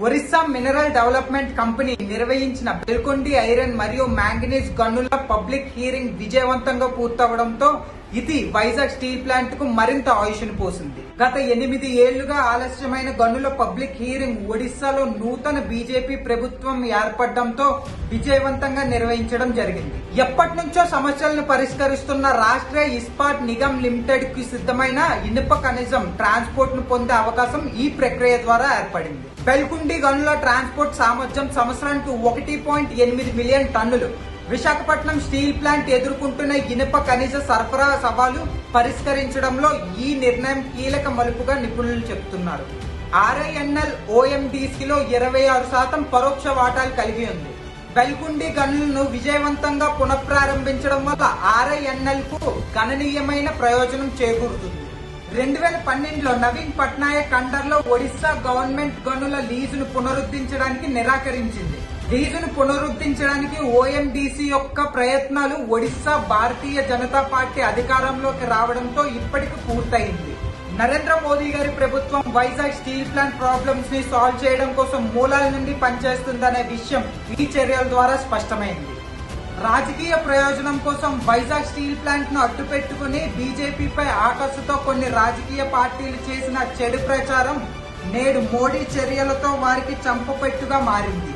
Orissa mineral development company నిర్వహించిన బెల్కొండి iron మరియు manganese గనుల పబ్లిక్ హీరింగ్ విజయవంతంగా పూర్తవడంతో ఇది వైజాగ్ స్టీల్ ప్లాంట్కు మరింత ఆయుష్ను పోసింది. గత ఎనిమిది ఏళ్ళుగా ఆలస్యమైన గనుల పబ్లిక్ హీరింగ్ ఒడిశాలో నూతన బీజేపీ ప్రభుత్వం ఏర్పడడంతో విజయవంతంగా నిర్వహించడం జరిగింది. ఎప్పటి నుంచో సమస్యలను పరిష్కరిస్తున్న రాష్ట్ర ఇస్పాట్ నిగమ్ లిమిటెడ్కి సిద్ధమైన ఇనుప కనిజం ట్రాన్స్పోర్ట్ను పొందే అవకాశం ఈ ప్రక్రియ ద్వారా ఏర్పడింది. బెల్కుండి గనుల ట్రాన్స్పోర్ట్ సామర్థ్యం సంవత్సరానికి ఒకటి పాయింట్ ఎనిమిది మిలియన్ టన్నులు. విశాఖపట్నం స్టీల్ ప్లాంట్ ఎదుర్కొంటున్న ఇనుప ఖనిజ సరఫరా సవాలు పరిష్కరించడంలో ఈ నిర్ణయం కీలక మలుపుగా నిపుణులు చెబుతున్నారు. ఆర్ఐఎన్ఎల్ ఓఎండిసిలో ఇరవై ఆరు శాతం పరోక్ష వాటాలు కలిగి ఉంది. బెల్గుండి గనులను విజయవంతంగా పునఃప్రారంభించడం వల్ల ఆర్ఐఎన్ఎల్కు గణనీయమైన ప్రయోజనం చేకూరుతుంది. రెండు వేల పన్నెండులో నవీన్ పట్నాయక్ అండర్లో ఒడిశా గవర్నమెంట్ గనుల లీజును పునరుద్ధరించడానికి నిరాకరించింది. లీజును పునరుద్ధరించడానికి ఓఎండిసి యొక్క ప్రయత్నాలు ఒడిశా భారతీయ జనతా పార్టీ అధికారంలోకి రావడంతో ఇప్పటికి పూర్తయింది. నరేంద్ర మోదీ గారి ప్రభుత్వం వైజాగ్ స్టీల్ ప్లాంట్ ప్రాబ్లమ్స్ని సాల్వ్ చేయడం కోసం మూలాల నుండి పనిచేస్తుందనే విషయం ఈ చర్యల ద్వారా స్పష్టమైంది. రాజకీయ ప్రయోజనం కోసం వైజాగ్ స్టీల్ ప్లాంట్ను అడ్డుపెట్టుకుని బీజేపీపై ఆకర్షతో కొన్ని రాజకీయ పార్టీలు చేసిన చెడు ప్రచారం నేడు మోడీ చర్యలతో వారికి చంపపెట్టుగా మారింది.